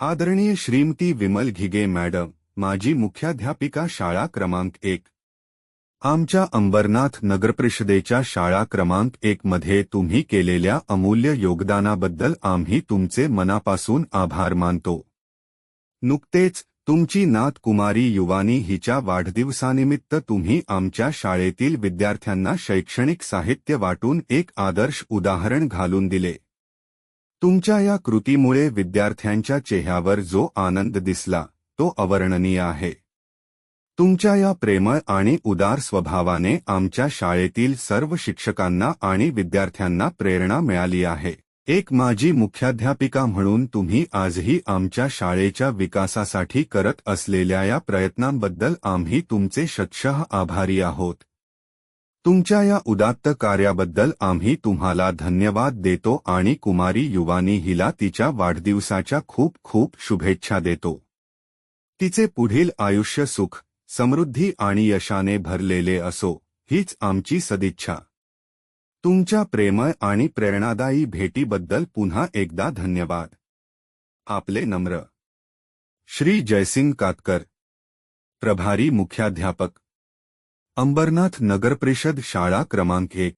आदरणीय श्रीमती विमल घिगे मॅडम माजी मुख्याध्यापिका शाळा क्रमांक एक. आमच्या अंबरनाथ नगरपरिषदेच्या शाळा क्रमांक एक मध्ये तुम्ही केलेल्या अमूल्य योगदानाबद्दल आम्ही तुमचे मनापासून आभार मानतो. नुकतेच तुमची नात कुमारी युवानी हिच्या वाढदिवसानिमित्त तुम्ही आमच्या शाळेतील विद्यार्थ्यांना शैक्षणिक साहित्य वाटून एक आदर्श उदाहरण घालून दिले. तुमच्या या कृतीमुळे विद्यार्थ्यांच्या चेहऱ्यावर जो आनंद दिसला तो अवर्णनीय आहे. तुमच्या या प्रेमळ आणि उदार स्वभावाने आमच्या शाळेतील सर्व शिक्षकांना आणि विद्यार्थ्यांना प्रेरणा मिळाली आहे. एक माजी मुख्याध्यापिका म्हणून तुम्ही आजही आमच्या शाळेच्या विकासासाठी करत असलेल्या या प्रयत्नांबद्दल आम्ही तुमचे शतशः आभारी आहोत. तुमच्या या उदात्त कार्याबद्दल आम्ही तुम्हाला धन्यवाद देतो आणि कुमारी युवानी हिला तिच्या वाढदिवसाच्या खूप खूप शुभेच्छा देतो. तिचे पुढील आयुष्य सुख समृद्धी आणि यशाने भरलेले असो हीच आमची सदिच्छा. तुमच्या प्रेमळ आणि प्रेरणादायी भेटीबद्दल पुन्हा एकदा धन्यवाद. आपले नम्र. श्री जयसिंग कातकर. प्रभारी मुख्याध्यापक. अंबरनाथ नगरपरिषद शाळा क्रमांक एक.